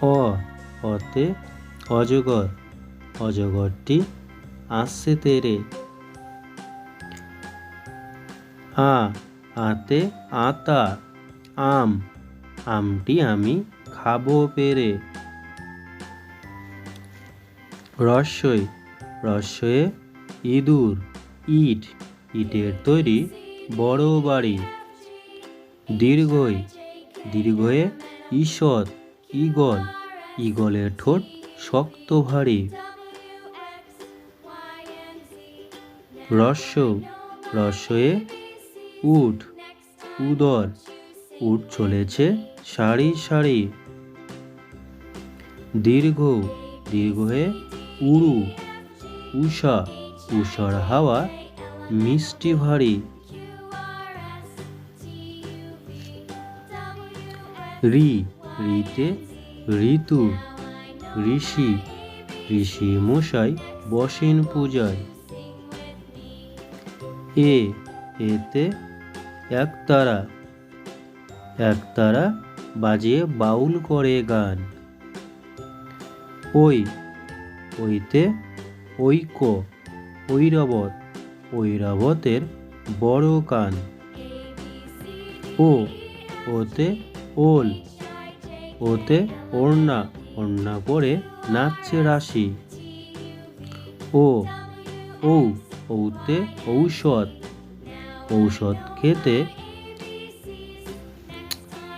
অ, অতে অজগর, অজগরটি আসছে তেরে। আ, আতে আতা, আম, আমটি আমি খাব পেরে। রস্যই রস্যয়ে ইঁদুর, ইট, ইটের তৈরি বড় বাড়ি। দীর্ঘই, দীর্ঘয়ে ঈষৎ ঈগল। ঈগলের ঠোঁট শক্ত ভারী। রস্য রস্যয়ে উঠ উদর। উঠ চলেছে সারি সারি। দীর্ঘ দীর্ঘয়ে উড়ু। উষা, উষার হাওয়া মিষ্টি ভারী। রি রিতে ঋতু, ঋষি ঋষি মশাই বসেন পূজায়। এ, এতে একতারা একতারা বাজিয়ে বাউল করে গান। ওই, ওইতে ঐক্য, ঐরাবত, ঐরাবতের বড় কান। ও, ওতে ওল ওতে ওড়না ওড়না পরে নাচছে রাশি। ও ঔ ঔতে ঔষধ। ঔষধ খেতে